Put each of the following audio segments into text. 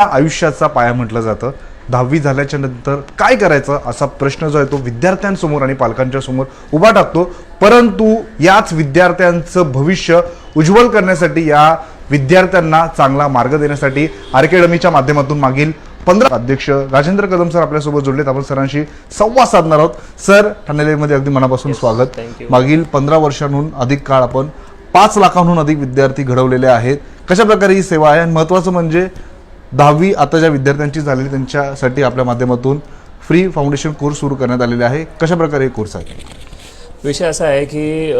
आयुष्याचा पाया म्हटलं जातं. दहावी झाल्याच्यानंतर काय करायचं असा प्रश्न जो आहे तो विद्यार्थ्यांसमोर आणि पालकांच्या समोर उभा टाकतो. परंतु याच विद्यार्थ्यांचं भविष्य उज्ज्वल करण्यासाठी या विद्यार्थ्यांना चांगला मार्ग देण्यासाठी आर्केडमीच्या माध्यमातून मागील पंधरा अध्यक्ष राजेंद्र कदम सर आपल्यासोबत जोडलेत. आपण सरांशी संवाद साधणार आहोत. सर ठाणे अगदी मनापासून स्वागत. thank you. मागील पंधरा वर्षांहून अधिक काळ आपण पाच लाखांहून अधिक विद्यार्थी घडवलेले आहेत. कशा प्रकारे ही सेवा आहे? आणि महत्त्वाचं म्हणजे दहावी आता ज्या विद्यार्थ्यांची झालेली त्यांच्यासाठी आपल्या माध्यमातून फ्री फाउंडेशन कोर्स सुरू करण्यात आलेले आहे. कशाप्रकारे हे कोर्स आहे? विषय असा आहे की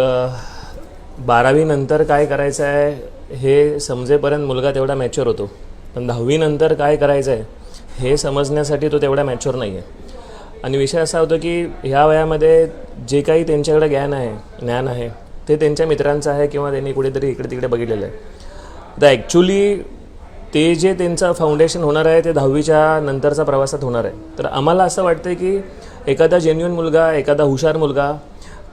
बारावीनंतर काय करायचं आहे हे समजेपर्यंत मुलगा तेवढा मॅच्युअर होतो. पण दहावीनंतर काय करायचं आहे हे समजण्यासाठी तो तेवढा मॅच्युअर नाही आहे आणि विषय असा होतो की ह्या वयामध्ये जे काही त्यांच्याकडे ज्ञान आहे ज्ञान आहे ते त्यांच्या मित्रांचं आहे किंवा त्यांनी कुठेतरी इकडे तिकडे बघितलेलं आहे. तर ॲक्च्युली ते जे त्यांचं फाउंडेशन होणार आहे ते दहावीच्या नंतरचा प्रवासात होणार आहे. तर आम्हाला असं वाटतं की एखादा जेन्युन मुलगा एखादा हुशार मुलगा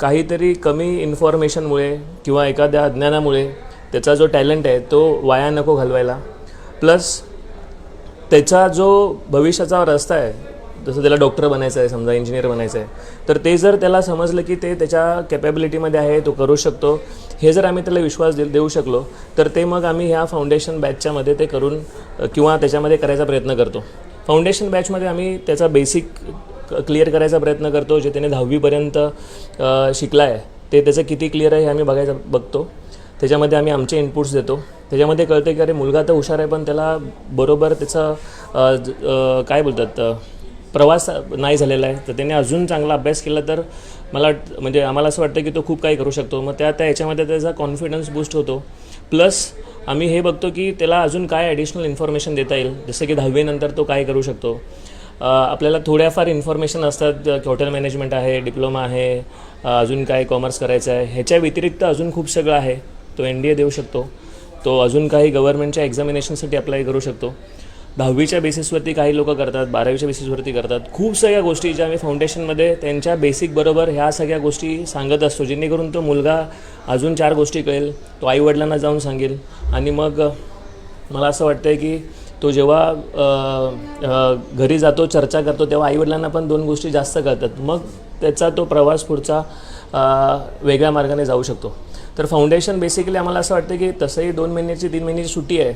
काहीतरी कमी इन्फॉर्मेशनमुळे किंवा एखाद्या अज्ञानामुळे त्याचा जो टॅलेंट आहे तो वाया नको घालवायला. प्लस त्याचा जो भविष्याचा रस्ता आहे जसं त्याला डॉक्टर बनायचं आहे समजा इंजिनियर बनायचं आहे तर ते जर त्याला समजलं की ते त्याच्या कॅपॅबिलिटीमध्ये आहे तो करू शकतो. हे जर आम्ही त्याला विश्वास दे देऊ शकलो तर ते मग आम्ही ह्या फाउंडेशन बॅचच्यामध्ये ते करून किंवा त्याच्यामध्ये करायचा प्रयत्न करतो. फाउंडेशन बॅचमध्ये आम्ही त्याचा बेसिक क्लिअर करायचा प्रयत्न करतो जे त्याने दहावीपर्यंत शिकला आहे ते त्याचं किती क्लिअर आहे हे आम्ही बघायचं बघतो. त्याच्यामध्ये आम्ही आमचे इनपुट्स देतो. त्याच्यामध्ये कळते की अरे मुलगा तर हुशार आहे पण त्याला बरोबर त्याचं काय बोलतात प्रवास नाही झालेला आहे. तर त्याने अजून चांगला अभ्यास केला तर मला वाट- म्हणजे आम्हाला असं वाटतं की तो खूप काही करू शकतो. मग त्या त्या याच्यामध्ये त्याचा कॉन्फिडन्स बूस्ट होतो. प्लस आम्ही हे बघतो की त्याला अजून काय ॲडिशनल इन्फॉर्मेशन देता येईल. जसं की दहावीनंतर तो काय करू शकतो. आपल्याला थोड्याफार इन्फॉर्मेशन असतात. की हॉटेल मॅनेजमेंट आहे डिप्लोमा आहे अजून काय कॉमर्स करायचं आहे. ह्याच्या व्यतिरिक्त अजून खूप सगळं आहे. तो एन डी ए देऊ शकतो. तो अजून काही गव्हर्नमेंटच्या एक्झामिनेशनसाठी अप्लाय करू शकतो. दहावीच्या बेसिसवरती काही लोक करतात बारावीच्या बेसिसवरती करतात. खूप सगळ्या गोष्टी ज्या आम्ही फाउंडेशनमध्ये त्यांच्या बेसिकबरोबर ह्या सगळ्या गोष्टी सांगत असतो. जेणेकरून तो मुलगा अजून चार गोष्टी कळेल तो आईवडिलांना जाऊन सांगेल. आणि मग मला असं वाटतं आहे की तो जेव्हा घरी जातो चर्चा करतो तेव्हा आईवडिलांना पण दोन गोष्टी जास्त कळतात. मग त्याचा तो प्रवास पुढचा वेगळ्या मार्गाने जाऊ शकतो. तर फाउंडेशन बेसिकली आम्हाला असं वाटतं की तसंही दोन महिन्याची तीन महिन्याची सुट्टी आहे.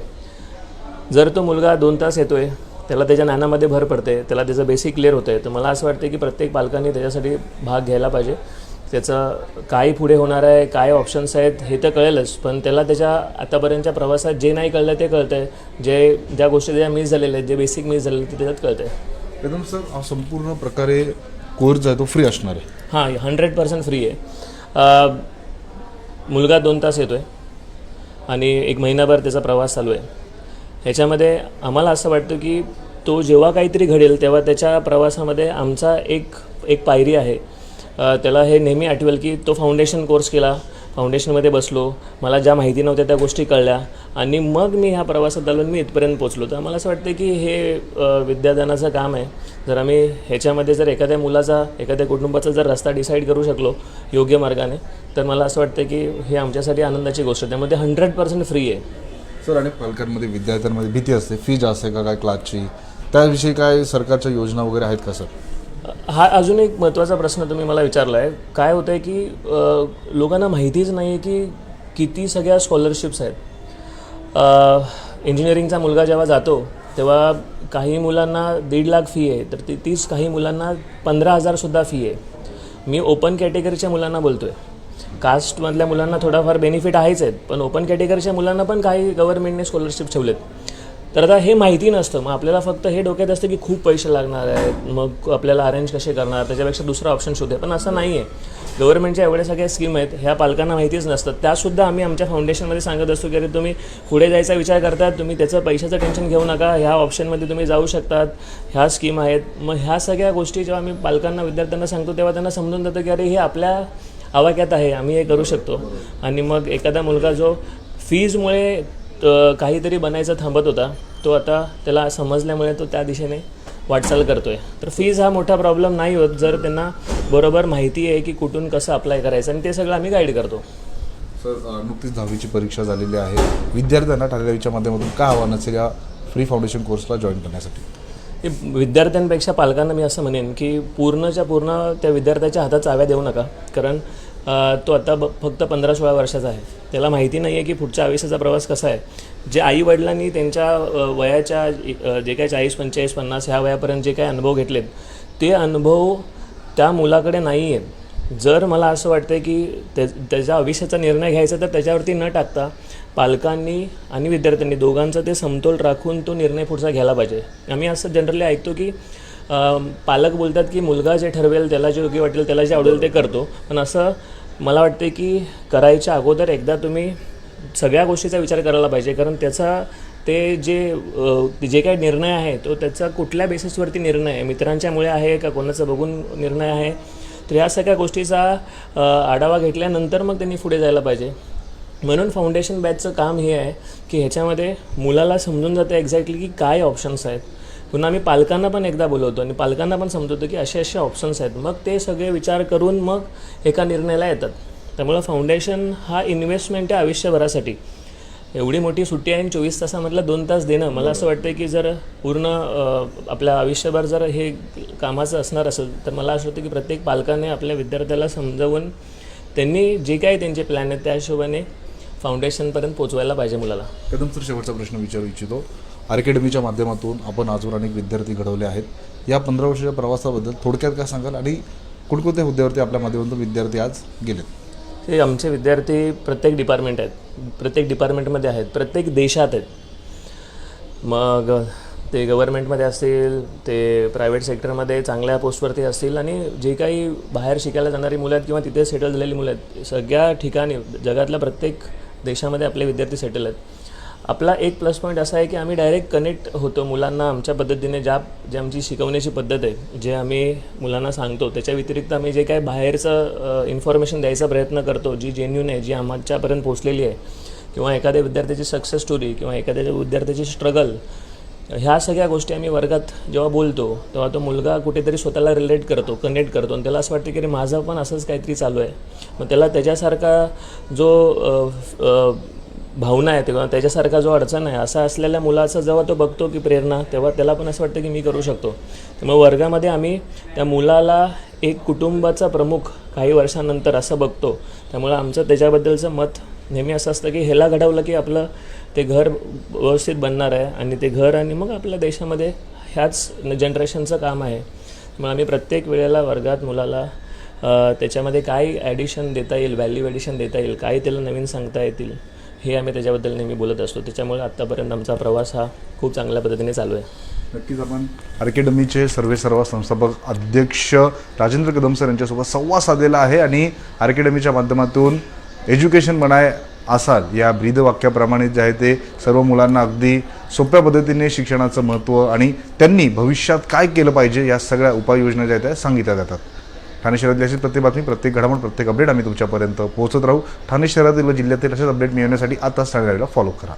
जर तो मुलगा दोन तास येतोय त्याला त्याच्या ज्ञानामध्ये भर पडते त्याला त्याचं बेसिक क्लिअर होतं आहे तर मला असं वाटतं की प्रत्येक पालकांनी त्याच्यासाठी भाग घ्यायला पाहिजे. त्याचं काय पुढे होणार आहे काय ऑप्शन्स आहेत हे तर कळेलच पण त्याला त्याच्या आतापर्यंतच्या प्रवासात जे नाही कळलं ते कळतं आहे जे ज्या गोष्टी त्याच्या मिस झालेल्या आहेत जे बेसिक मिस झालेले ते त्याच्यात कळतं आहे कदम सर हा संपूर्ण प्रकारे कोर्स आहे तो फ्री असणार आहे. हां हंड्रेड पर्सेंट फ्री आहे. मुलगा दोन तास येतो आहे आणि एक महिनाभर त्याचा प्रवास चालू आहे. ह्याच्यामध्ये आम्हाला असं वाटतं की तो जेव्हा काहीतरी घडेल तेव्हा त्याच्या प्रवासामध्ये आमचा एक एक पायरी आहे. त्याला हे नेहमी आठवेल की तो फाउंडेशन कोर्स केला फाउंडेशनमध्ये बसलो मला ज्या माहिती नव्हत्या त्या गोष्टी कळल्या आणि मग मी ह्या प्रवासात आलो मी इथपर्यंत पोचलो तर मला असं वाटतं की हे विद्यादानाचं काम आहे. जर आम्ही ह्याच्यामध्ये जर एखाद्या मुलाचा एखाद्या कुटुंबाचा जर रस्ता डिसाईड करू शकलो योग्य मार्गाने तर मला असं वाटतं की हे आमच्यासाठी आनंदाची गोष्ट आहे. त्यामध्ये हंड्रेड पर्सेंट फ्री आहे. सर आणि पालकांमध्ये विद्यार्थ्यांमध्ये भीती असते. फी जास्त आहे का? काय क्लासची? त्याविषयी काय सरकारच्या योजना वगैरे आहेत का सर? हा अजून एक महत्त्वाचा प्रश्न तुम्ही मला विचारला आहे काय होतं आहे की अ, लोकांना माहितीच नाही आहे की किती सगळ्या स्कॉलरशिप्स आहेत. इंजिनिअरिंगचा मुलगा जेव्हा जातो तेव्हा काही मुलांना दीड लाख फी आहे. तर ती तीच काही मुलांना पंधरा हजारसुद्धा फी आहे. मी ओपन कॅटेगरीच्या मुलांना बोलतो आहे कास्टमधल्या मुलांना थोडाफार बेनिफिट आहेच आहेत पण ओपन कॅटेगरीच्या मुलांना पण काही गव्हर्नमेंटने स्कॉलरशिप ठेवलेत. तर आता हे माहिती नसतं मग आपल्याला फक्त हे डोक्यात असतं की खूप पैसे लागणार आहेत मग आपल्याला अरेंज कसे करणार त्याच्यापेक्षा दुसरा ऑप्शन शोधे पण असं नाही आहे गव्हर्नमेंटच्या एवढ्या सगळ्या स्कीम आहेत ह्या पालकांना माहितीच नसतात त्यासुद्धा आम्ही आमच्या फाउंडेशनमध्ये सांगत असतो की अरे तुम्ही पुढे जायचा विचार करतात तुम्ही त्याचं पैशाचं टेन्शन घेऊ नका ह्या ऑप्शनमध्ये तुम्ही जाऊ शकतात ह्या स्कीम आहेत. मग ह्या सगळ्या गोष्टी जेव्हा आम्ही पालकांना विद्यार्थ्यांना सांगतो तेव्हा त्यांना समजून जातं की अरे हे आपल्या आवाक्यात आहे आम्ही हे करू शकतो. आणि मग एखादा मुलगा जो फीजमुळे काहीतरी बनायचं थांबत होता तो आता त्याला समजल्यामुळे तो त्या दिशेने वाटचाल करतोय. तर फीज हा मोठा प्रॉब्लेम नाही होत जर त्यांना बरोबर माहिती आहे की कुठून कसं अप्लाय करायचं आणि ते सगळं आम्ही गाईड करतो. सर नुकतीच दहावीची परीक्षा झालेली आहे. विद्यार्थ्यांना ठाणेदावीच्या माध्यमातून काय आव्हान असेल या फ्री फाउंडेशन कोर्सला जॉईन करण्यासाठी? विद्यार्थ्यांपेक्षा पालकांना मी असं म्हणेन की पूर्णच्या पूर्ण त्या विद्यार्थ्याच्या हातात चाव्या देऊ नका. कारण तो आता ब फक्त पंधरा सोळा वर्षाचा आहे. त्याला माहिती नाही आहे की पुढच्या आयुष्याचा प्रवास कसा आहे. जे आई वडिलांनी त्यांच्या वयाच्या जे काय चाळीस पंचेचाळीस पन्नास ह्या वयापर्यंत जे काय अनुभव घेतलेत ते अनुभव त्या मुलाकडे नाही आहेत जर मला असं वाटतं की त्या त्याच्या आयुष्याचा निर्णय घ्यायचा तर त्याच्यावरती न टाकता पालकांनी आणि विद्यार्थ्यांनी दोघांचा ते समतोल राखून तो निर्णय पुढचा घ्यायला पाहिजे. आम्ही असं जनरली ऐकतो की पालक बोलतात की मुलगा जे ठरवेल त्याला जे योग्य वाटेल त्याला जे आवडेल ते करतो. पण असं मला वाटते की करायच्या अगोदर एकदा तुम्ही सगळ्या गोष्टीचा विचार करायला पाहिजे. कारण त्याचा ते जे जे काही निर्णय आहे तो त्याचा कुठल्या बेसिसवरती निर्णय आहे? मित्रांच्यामुळे आहे का? कोणाचं बघून निर्णय आहे? तर ह्या सगळ्या गोष्टीचा आढावा घेतल्यानंतर मग त्यांनी पुढे जायला पाहिजे. म्हणून फाउंडेशन बॅचचं काम हे आहे की ह्याच्यामध्ये मुलाला समजून जातं एक्झॅक्टली की काय ऑप्शन्स आहेत. पुन्हा आम्ही पालकांना पण एकदा बोलवतो आणि पालकांना पण समजवतो की असे असे ऑप्शन्स आहेत. मग ते सगळे विचार करून मग एका निर्णयाला येतात. त्यामुळं फाउंडेशन हा इन्व्हेस्टमेंट आहे आयुष्यभरासाठी. एवढी मोठी सुट्टी आहे आणि चोवीस तासामधलं दोन तास देणं मला असं वाटतं की जर पूर्ण आपल्या आयुष्यभर जर हे कामाचं असणार असेल तर मला असं वाटतं की प्रत्येक पालकाने आपल्या विद्यार्थ्याला समजावून त्यांनी जे काही त्यांचे प्लॅन आहेत त्या हिशोबाने फाउंडेशनपर्यंत पोचवायला पाहिजे मुलाला. कदम सर शेवटचा प्रश्न विचारू इच्छितो. अकॅडमीच्या माध्यमातून आपण अजून अनेक विद्यार्थी घडवले आहेत. या पंधरा वर्षाच्या प्रवासाबद्दल थोडक्यात काय सांगाल आणि कोणकोणत्या हुद्द्यावरती आपल्या माध्यमातून विद्यार्थी आज गेलेत? हे आमचे विद्यार्थी प्रत्येक डिपार्टमेंट आहेत. प्रत्येक डिपार्टमेंटमध्ये आहेत. प्रत्येक देशात आहेत. मग ते गव्हर्नमेंटमध्ये असतील ते प्रायव्हेट सेक्टरमध्ये चांगल्या पोस्टवरती असतील आणि जे काही बाहेर शिकायला जाणारी मुलं आहेत किंवा तिथे सेटल झालेली मुलं आहेत सगळ्या ठिकाणी जगातल्या प्रत्येक देशामध्ये आपले विद्यार्थी सेटल आहेत. आपला एक प्लस पॉईंट असा आहे की आम्ही डायरेक्ट कनेक्ट होतो मुलांना आमच्या पद्धतीने ज्या जे आमची शिकवण्याची पद्धत आहे जे आम्ही मुलांना सांगतो त्याच्या व्यतिरिक्त आम्ही जे काय बाहेरचं इन्फॉर्मेशन द्यायचा प्रयत्न करतो जी जेन्यून आहे जी आमच्यापर्यंत पोचलेली आहे किंवा एखाद्या विद्यार्थ्याची सक्सेस स्टोरी किंवा एखाद्या विद्यार्थ्याची स्ट्रगल ह्या सगळ्या गोष्टी आम्ही वर्गात जेव्हा बोलतो तेव्हा तो मुलगा कुठेतरी स्वतःला रिलेट करतो कनेक्ट करतो. आणि त्याला असं वाटतं की अरे माझं पण असंच काहीतरी चालू आहे. मग त्याला त्याच्यासारखा जो भावना आहे तेव्हा त्याच्यासारखा जो अडचण आहे असा असलेल्या मुलाचा जेव्हा तो बघतो की प्रेरणा तेव्हा त्याला पण असं वाटतं की मी करू शकतो. त्यामुळे वर्गामध्ये आम्ही त्या मुलाला एक कुटुंबाचा प्रमुख काही वर्षानंतर असं बघतो. त्यामुळं आमचं त्याच्याबद्दलचं मत नेहमी असं असतं की ह्याला घडवलं की आपलं ते घर व्यवस्थित बनणार आहे आणि ते घर आणि मग आपल्या देशामध्ये ह्याच जनरेशनचं काम आहे. मग आम्ही प्रत्येक वेळेला वर्गात मुलाला त्याच्यामध्ये काय ॲडिशन देता येईल व्हॅल्यू ॲडिशन देता येईल काय त्याला नवीन सांगता येतील हे आम्ही त्याच्याबद्दल नेहमी बोलत असतो. त्याच्यामुळे आत्तापर्यंत आमचा प्रवास हा खूप चांगल्या पद्धतीने चालू आहे. नक्कीच आपण अकॅडमीचे सर्वे सर्व संस्थापक अध्यक्ष राजेंद्र कदम सर यांच्यासोबत संवाद साधलेला आहे आणि अकॅडमीच्या माध्यमातून एज्युकेशन बनाय असाल. या ब्रीदवाक्याप्रमाणे जे आहे ते सर्व मुलांना अगदी सोप्या पद्धतीने शिक्षणाचं महत्त्व आणि त्यांनी भविष्यात काय केलं पाहिजे या सगळ्या उपाययोजना ज्या आहेत त्या सांगितल्या जातात. ठाणे शहरातली अशीच प्रत्येक बातमी प्रत्येक घडामोड प्रत्येक अपडेट आम्ही तुमच्यापर्यंत पोहोचत राहू. ठाणे शहरातील व जिल्ह्यातील असेच अपडेट मिळवण्यासाठी आताच ठाणे फॉलो करा.